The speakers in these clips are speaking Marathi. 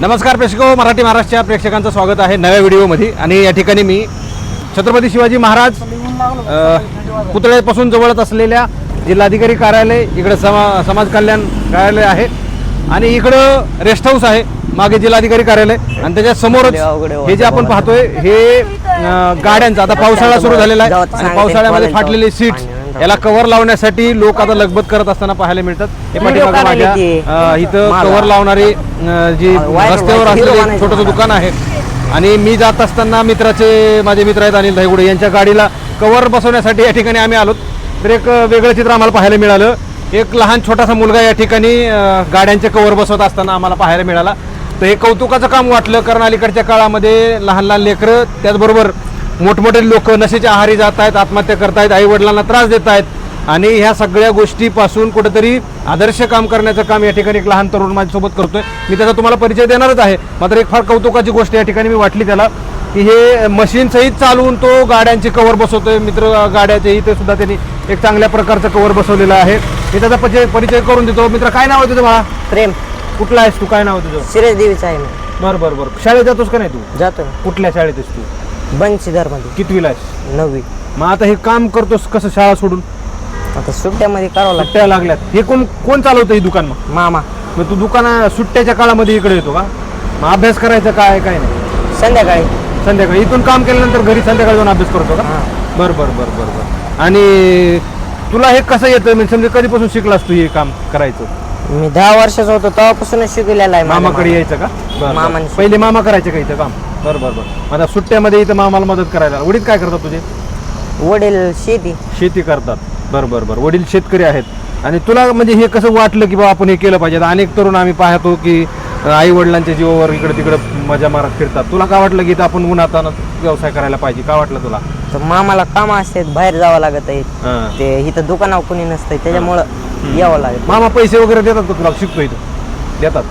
नमस्कार प्रेक्षको मराठी महाराष्ट्राच्या प्रेक्षकांचं स्वागत आहे नव्या व्हिडिओमध्ये. आणि या ठिकाणी मी छत्रपती शिवाजी महाराज पुतळ्यापासून जवळच असलेल्या जिल्हाधिकारी कार्यालय इकडे समा समाज कल्याण कार्यालय आहे. आणि इकडं रेस्ट हाऊस आहे मागे जिल्हाधिकारी कार्यालय. आणि त्याच्या समोरच हे जे आपण पाहतोय हे गाड्यांचं. आता पावसाळा सुरू झालेला आहे. आणि पावसाळ्यामध्ये फाटलेले सीट्स याला कव्हर लावण्यासाठी लोक आता लगबत करत असताना पाहायला मिळतात. हे पाठीमागं माझ्या अ, इथं कव्हर लावणारी जी रस्त्यावर असलेले छोटंसं दुकान आहे. आणि मी जात असताना मित्राचे माझे मित्र आहेत अनिल धायगुडे यांच्या गाडीला कव्हर बसवण्यासाठी या ठिकाणी आम्ही आलो तर एक वेगळं चित्र आम्हाला पाहायला मिळालं. एक लहान छोटासा मुलगा या ठिकाणी गाड्यांचे कव्हर बसवत असताना आम्हाला पाहायला मिळाला. तर हे कौतुकाचं काम वाटलं कारण अलीकडच्या काळामध्ये लहान लहान लेकरं त्याचबरोबर मोठमोठे लोक नशेच्या आहारी जात आहेत आत्महत्या करतायत आई वडिलांना त्रास देत आहेत आणि ह्या सगळ्या गोष्टीपासून कुठेतरी आदर्श काम करण्याचं काम या ठिकाणी एक लहान तरुण माझ्यासोबत करतोय. मी त्याचा तुम्हाला परिचय देणारच आहे. मात्र एक फार कौतुकाची गोष्ट या ठिकाणी मी वाटली त्याला की हे मशीन सहित चालवून तो गाड्यांचे कव्हर बसवतोय. मित्र गाड्याचे इथे सुद्धा त्यांनी एक चांगल्या प्रकारचं कव्हर बसवलेलं आहे. मी त्याचा परिचय परिचय करून देतो. मित्र काय नाव आहे तुझं मला प्रेम. कुठला आहेस तू? काय नाव आहे तुझं? सिरेश देवीचा आहे बरं बरं बरं. शाळेत जातोस का नाही तू? जातो. कुठल्या शाळेत आहेस तू? बंशीधरमध्ये कितवीला आहेस? नववी. मग आता हे काम करतोस कसं शाळा सोडून? आता सुट्ट्यामध्ये करावं लागतं. सुट्ट्या लागल्यात. हे कोण कोण चालवतं हे दुकान मग? मामा. मग तू दुकाना सुट्ट्याच्या काळामध्ये इकडे येतो का? मग अभ्यास करायचा काय काय नाही? संध्याकाळी. संध्याकाळी. इथून काम केल्यानंतर घरी संध्याकाळी जाऊन अभ्यास करतो का? हां. बरं बरं बरं बरं बरं. आणि तुला हे कसं येतं? म्हणजे समजा कधीपासून शिकलास तू हे काम करायचं? मी दहा वर्षाचा होतो तेव्हापासूनच शिकलेला आहे मामाकडे यायचं का? बरं, बरं. मामाने पहिले मामा करायचे का इथं काम? बरं बरं बरं. आता सुट्ट्यामध्ये इथं मामाला मदत करायला वडील काय करतात तुझे. वडील शेती. शेती करतात. बरं बरं बरं. वडील शेतकरी आहेत. आणि तुला म्हणजे हे कसं वाटलं की बाबा आपण हे केलं पाहिजे? अनेक तरुण आम्ही पाहतो की आई वडिलांच्या जीवावर इकडे तिकडे मजा मारत फिरतात. तुला काय वाटलं की इथं आपण उन्हातानं व्यवसाय करायला पाहिजे? काय वाटलं तुला? तर मामाला काम असतात बाहेर जावं लागत आहे. हां. ते इथं दुकानावर कोणी नसतंय त्याच्यामुळं यावं लागत मामा पैसे वगैरे देतात का तुला? शिकतो इथं देतात.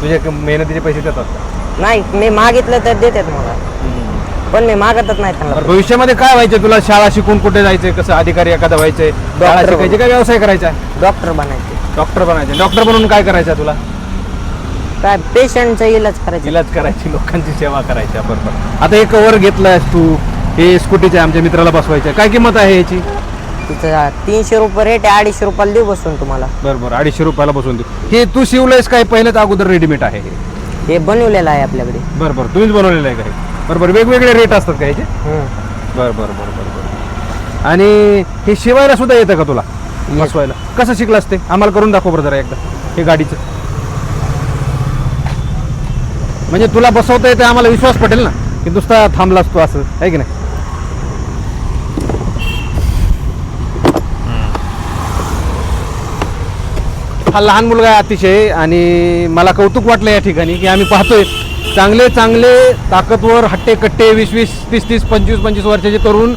तुझ्या क- मेहनतीचे पैसे देतात. का नाही मी मागितलं तर देतात मला. पण मी मागतच नाही त्यांना. बरं, भविष्यामध्ये काय व्हायचं? तुला शाळा शिकून कुठे जायचंय? कसं अधिकारी एखादा व्हायचंय? शाळा शिकायची काय व्यवसाय करायचा? डॉक्टर बनायचे. डॉक्टर बनायचे. डॉक्टर बनून काय करायचं तुला? काय पेशंटचा इलाज करायचा. इलाज करायची लोकांची सेवा करायची. बरोबर आता हे कवर घेतलंयस तू. हे स्कूटीचे आमच्या मित्राला बसवायचं. काय किंमत आहे याची? तीनशे रुपये रेट आहे अडीचशे रुपयाला देऊ बसून तुम्हाला. बरं बरं. अडीचशे रुपयाला बसवून देऊ. हे तू शिवलंयस काय? पहिलेच अगोदर रेडीमेड आहे हे. हे बनवलेलं आहे आपल्याकडे. बरं बरं. तुम्हीच बनवलेलं आहे का हे? बरं बरं. वेगवेगळे रेट असतात का याचे? हम्म. बरं बरं बरं बरं बरं. आणि हे शिवायला सुद्धा येतं का तुला? बसवायला. कसं शिकलास ते? आम्हाला करून दाखव बरं जरा एकदा. हे गाडीचं. म्हणजे तुला बसवता येते आम्हाला विश्वास पटेल ना की नुसता थांबलास तू असं. आहे की नाही? हा लहान मुलगा आहे अतिशय आणि मला कौतुक वाटलं या ठिकाणी की आम्ही पाहतोय. चांगले चांगले ताकदवर हट्टे कट्टे वीस वीस तीस तीस पंचवीस पंचवीस वर्षाचे तरुण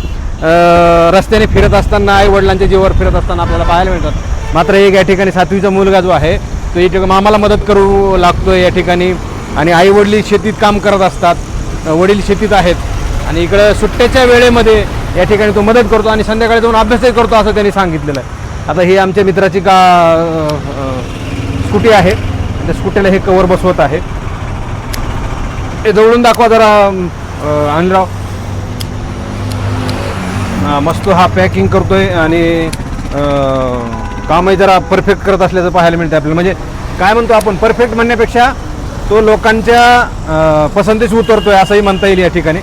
रस्त्याने फिरत असताना आई वडिलांच्या जीवावर फिरत असताना आपल्याला पाहायला मिळतात. मात्र एक या ठिकाणी सातवीचा मुलगा जो आहे तो या ठिकाणी मामाला मदत करू लागतो या ठिकाणी आणि आई वडील शेतीत काम करत असतात वडील शेतीत आहेत आणि इकडं सुट्ट्याच्या वेळेमध्ये या ठिकाणी तो मदत करतो आणि संध्याकाळी जाऊन अभ्यासही करतो असं त्यांनी सांगितलेलं आहे. आता ही आमच्या मित्राची का स्कूटी आहे. त्या स्कूटीला हे कवर बसवत आहे. हे जवळून दाखवा जरा आणराव मस्त हा पॅकिंग करतोय आणि कामही जरा परफेक्ट करत असल्याचं पाहायला मिळतं आपल्याला. म्हणजे काय म्हणतो आपण परफेक्ट म्हणण्यापेक्षा तो लोकांच्या पसंतीस उतरतोय असंही म्हणता येईल या ठिकाणी.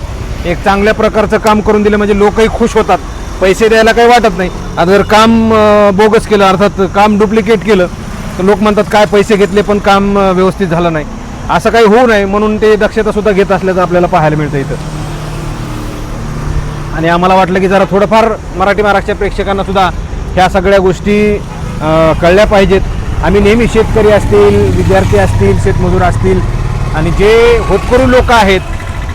एक चांगल्या प्रकारचं काम करून दिलं म्हणजे लोकही खुश होतात. पैसे द्यायला काही वाटत नाही. आता जर काम बोगस केलं अर्थात काम डुप्लिकेट केलं तर लोक म्हणतात काय पैसे घेतले पण काम व्यवस्थित झालं नाही. असं काही होऊ नये म्हणून ते दक्षतासुद्धा घेत असल्याचं आपल्याला पाहायला मिळतं इथं. आणि आम्हाला वाटलं की जरा थोडंफार मराठी महाराष्ट्र प्रेक्षकांना सुद्धा ह्या सगळ्या गोष्टी कळल्या पाहिजेत. आम्ही नेहमी शेतकरी असतील विद्यार्थी असतील शेतमजूर असतील आणि जे होतकरू लोक आहेत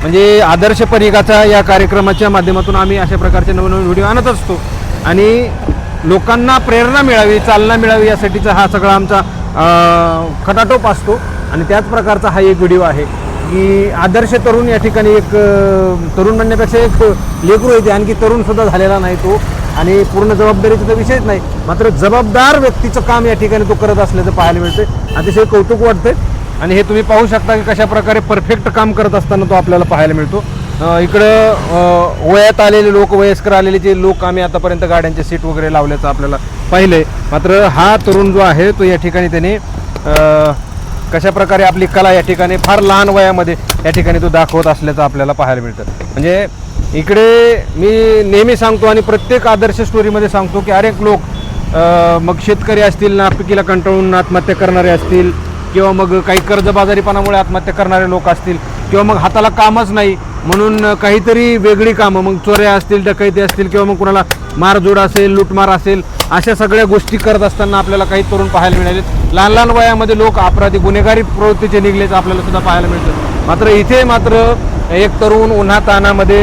म्हणजे आदर्श परिघाचा या कार्यक्रमाच्या माध्यमातून आम्ही अशा प्रकारचे नवनवीन व्हिडिओ आणत असतो. आणि लोकांना प्रेरणा मिळावी चालना मिळावी यासाठीचा हा सगळा आमचा खटाटोप असतो. आणि त्याच प्रकारचा हा एक व्हिडिओ आहे की आदर्श तरुण या ठिकाणी एक तरुण म्हणण्यापेक्षा एक लेकरू येते आणखी तरुणसुद्धा झालेला नाही तो. आणि पूर्ण जबाबदारीचा तर विषयच नाही. मात्र जबाबदार व्यक्तीचं काम या ठिकाणी तो करत असल्याचं पाहायला मिळते अतिशय कौतुक वाटतं आणि हे तुम्ही पाहू शकता की कशा प्रकारे परफेक्ट काम करत असताना तो आपल्याला पाहायला मिळतो. इकडं वयात आलेले लोक वयस्कर आलेले जे लोक आम्ही आतापर्यंत गाड्यांचे सीट वगैरे लावल्याचं आपल्याला पाहिलंय. मात्र हा तरुण जो आहे तो या ठिकाणी त्याने कशा प्रकारे आपली कला या ठिकाणी फार लहान वयामध्ये या ठिकाणी तो दाखवत असल्याचं आपल्याला पाहायला मिळतं. म्हणजे इकडे मी नेहमी सांगतो आणि प्रत्येक आदर्श स्टोरीमध्ये सांगतो की अनेक लोक मग शेतकरी असतील नापिकीला कंटाळून आत्महत्या करणारे असतील किंवा मग काही कर्जबाजारीपणामुळे आत्महत्या करणारे लोक असतील किंवा मग हाताला कामच नाही म्हणून काहीतरी वेगळी कामं मग चोऱ्या असतील डकैती असतील किंवा मग कुणाला मारजोड असेल लूटमार असेल अशा सगळ्या गोष्टी करत असताना आपल्याला काही तरुण पाहायला मिळाले लहान लहान वयामध्ये लोक अपराधी गुन्हेगारी प्रवृत्तीचे निघलेच आपल्याला सुद्धा पाहायला मिळतं. मात्र इथे मात्र एक तरुण उन्हा तानामध्ये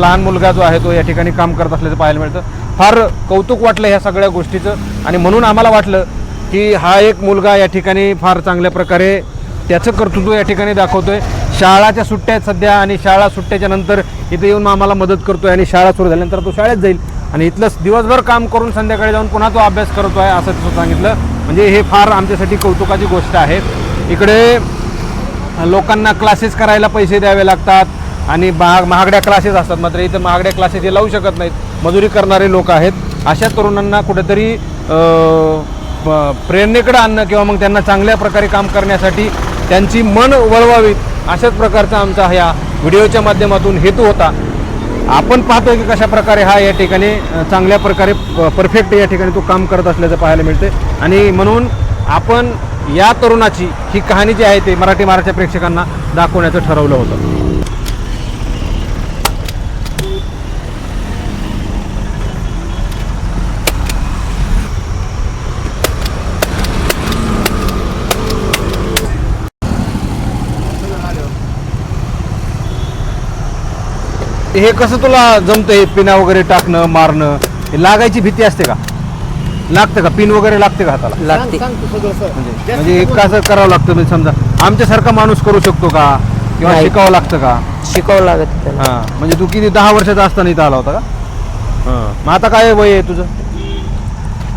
लहान मुलगा जो आहे तो या ठिकाणी काम करत असल्याचं पाहायला मिळतं. फार कौतुक वाटलं ह्या सगळ्या गोष्टीचं आणि म्हणून आम्हाला वाटलं की हा एक मुलगा या ठिकाणी फार चांगल्या प्रकारे त्याचं कर्तृत्व या ठिकाणी दाखवतोय. शाळाच्या सुट्ट्या आहेत सध्या आणि शाळा सुट्ट्याच्या नंतर इथे येऊन आम्हाला मदत करतोय आणि शाळा सुरू झाल्यानंतर तो शाळेत जाईल. आणि इथलं दिवसभर काम करून संध्याकाळी जाऊन पुन्हा तो अभ्यास करतो आहे असं तिथं सांगितलं. म्हणजे हे फार आमच्यासाठी कौतुकाची गोष्ट आहे. इकडे लोकांना क्लासेस करायला पैसे द्यावे लागतात आणि महाग महागड्या क्लासेस असतात मात्र इथं महागड्या क्लासेस हे लावू शकत नाहीत. मजुरी करणारे लोक आहेत. अशा तरुणांना कुठेतरी प्रेरणेकडे आणणं किंवा मग त्यांना चांगल्या प्रकारे काम करण्यासाठी त्यांची मन वळवावीत अशाच प्रकारचा आमचा ह्या व्हिडिओच्या माध्यमातून हेतू होता. आपण पाहतोय की कशा प्रकारे हा या ठिकाणी चांगल्या प्रकारे परफेक्ट या ठिकाणी तो काम करत असल्याचं पाहायला मिळते आणि म्हणून आपण या तरुणाची ही कहाणी जी आहे ते मराठी महाराष्ट्र प्रेक्षकांना दाखवण्याचं ठरवलं होतं. हे कसं तुला जमतं हे पिना वगैरे टाकणं मारणं? हे लागायची भीती असते का? लागतं का? पिन वगैरे लागते का हाताला? लागते. म्हणजे म्हणजे हे कसं करावं लागतं? म्हणजे समजा आमच्यासारखा माणूस करू शकतो का? किंवा नाही. शिकावं लागतं का? शिकावं लागत त्याला. हा. म्हणजे तू किती दहा वर्षाचा असताना इथं आला होता का? हां. मग आता काय वय आहे तुझं?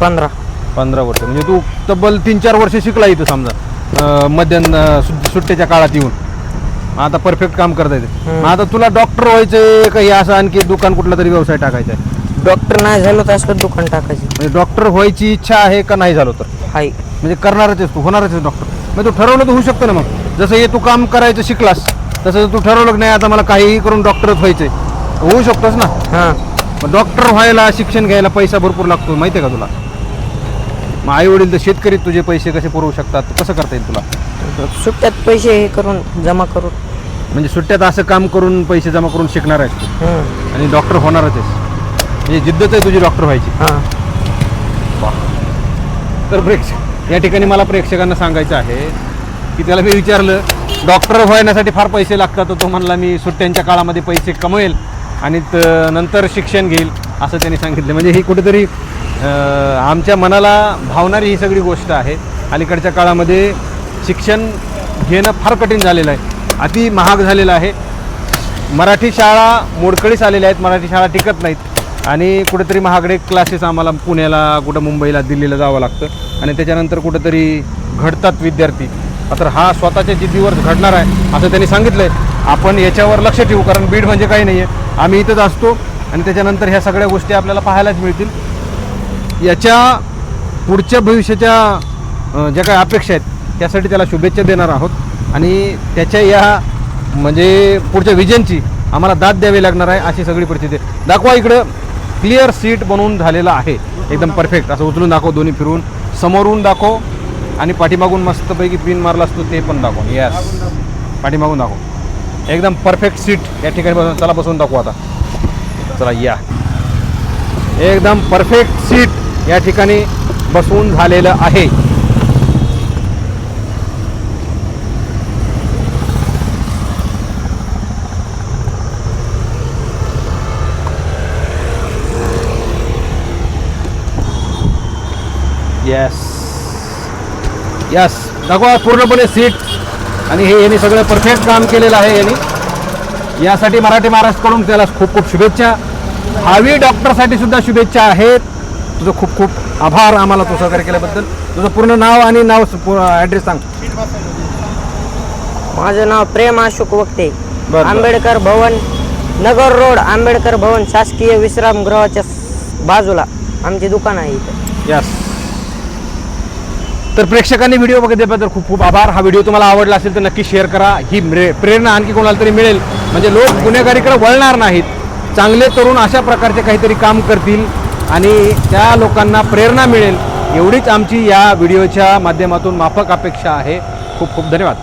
पंधरा. पंधरा वर्ष. म्हणजे तू तब्बल तीन चार वर्ष शिकला इथं समजा. अं, मध्यान अं, सुट्टीच्या काळात येऊन. आता परफेक्ट काम करता येते. मग आता तुला डॉक्टर व्हायचंय का हे असं आणखी दुकान कुठला तरी व्यवसाय टाकायचा आहे डॉक्टर नाही झालो तर असं दुकान टाकायचं. म्हणजे डॉक्टर व्हायची इच्छा आहे का नाही झालो तर? हाय म्हणजे करणारच आहेस तू होणारच आहेस डॉक्टर मग तू ठरवलं तर होऊ शकतं ना मग. जसं हे तू काम करायचं शिकलास तसं तू ठरवलं की नाही आता मला काहीही करून डॉक्टरच व्हायचंय. होऊ शकतोस ना. हां. मग डॉक्टर व्हायला शिक्षण घ्यायला पैसा भरपूर लागतो माहिती आहे का तुला? मग आई वडील तर शेतकरी तुझे पैसे कसे पुरवू शकतात? कसं करता येईल तुला? सुट्ट्यात पैसे हे करून जमा करून. म्हणजे सुट्ट्यात असं काम करून पैसे जमा करून शिकणार आहेस तू हम्म. आणि डॉक्टर होणारच आहेस. म्हणजे जिद्दच आहे तुझी डॉक्टर व्हायची. हां. तर प्रेक्षक या ठिकाणी मला प्रेक्षकांना सांगायचं आहे की त्याला मी विचारलं डॉक्टर व्हायण्यासाठी फार पैसे लागतात तर तो म्हणला मी सुट्ट्यांच्या काळामध्ये पैसे कमवेल आणि त- नंतर शिक्षण घेईल असं त्यांनी सांगितलं. म्हणजे ही कुठेतरी अं, आमच्या मनाला भावणारी ही सगळी गोष्ट आहे. अलीकडच्या काळामध्ये शिक्षण घेणं फार कठीण झालेलं आहे. अति महाग झालेलं आहे. मराठी शाळा मोडकळीस आलेल्या आहेत. मराठी शाळा टिकत नाहीत. आणि कुठेतरी महागडे क्लासेस आम्हाला पुण्याला कुठं मुंबईला दिल्लीला जावं लागतं. आणि त्याच्यानंतर कुठंतरी घडतात विद्यार्थी. तर हा स्वतःच्या जिद्दीवर घडणार आहे असं त्यांनी सांगितलं आहे आपण याच्यावर लक्ष ठेवू कारण बीड म्हणजे काही नाही आहे आम्ही इथंच असतो आणि त्याच्यानंतर ह्या सगळ्या गोष्टी आपल्याला पाहायलाच मिळतील. याच्या पुढच्या भविष्याच्या ज्या काही अपेक्षा आहेत त्यासाठी त्याला शुभेच्छा देणार आहोत. आणि त्याच्या या म्हणजे पुढच्या विजनची आम्हाला दाद द्यावी लागणार आहे अशी सगळी परिस्थिती. दाखवा इकडं. क्लिअर सीट बनवून झालेलं आहे. एकदम परफेक्ट असं उचलून दाखव दोन्ही फिरून. समोरून दाखव. आणि पाठीमागून मस्तपैकी पिन मारला असतो ते पण दाखव. यस पाठीमागून दाखव. एकदम परफेक्ट सीट या ठिकाणी बसून चला बसून दाखवू आता. चला या. एकदम परफेक्ट सीट या ठिकाणी बसवून झालेलं आहे. येस यस दाखवा पूर्णपणे सीट आणि हे यांनी सगळं परफेक्ट काम केलेलं आहे यांनी. यासाठी मराठी महाराष्ट्रकडून त्याला खूप खूप शुभेच्छा. भावी डॉक्टरसाठी सुद्धा शुभेच्छा आहेत. तुझं खूप खूप आभार आम्हाला तू सहकार्य केल्याबद्दल. तुझं पूर्ण नाव आणि नाव ॲड्रेस सांग. माझं नाव प्रेम अशोक वक्ते. आंबेडकर भवन नगर रोड आंबेडकर भवन शासकीय विश्रामगृहाच्या बाजूला आमचे दुकान आहे इथं. यस तर प्रेक्षकांनी व्हिडिओ बघितल्याबद्दल खूप खूप आभार. हा व्हिडिओ तुम्हाला आवडला असेल तर नक्की शेअर करा. ही प्रेरणा आणखी कोणाला तरी मिळेल. म्हणजे लोक गुन्हेगारीकडे वळणार नाहीत. चांगले तरुण अशा प्रकारचे काहीतरी काम करतील आणि त्या लोकांना प्रेरणा मिळेल. एवढीच आमची या व्हिडिओच्या माध्यमातून माफक अपेक्षा आहे. खूप खूप धन्यवाद.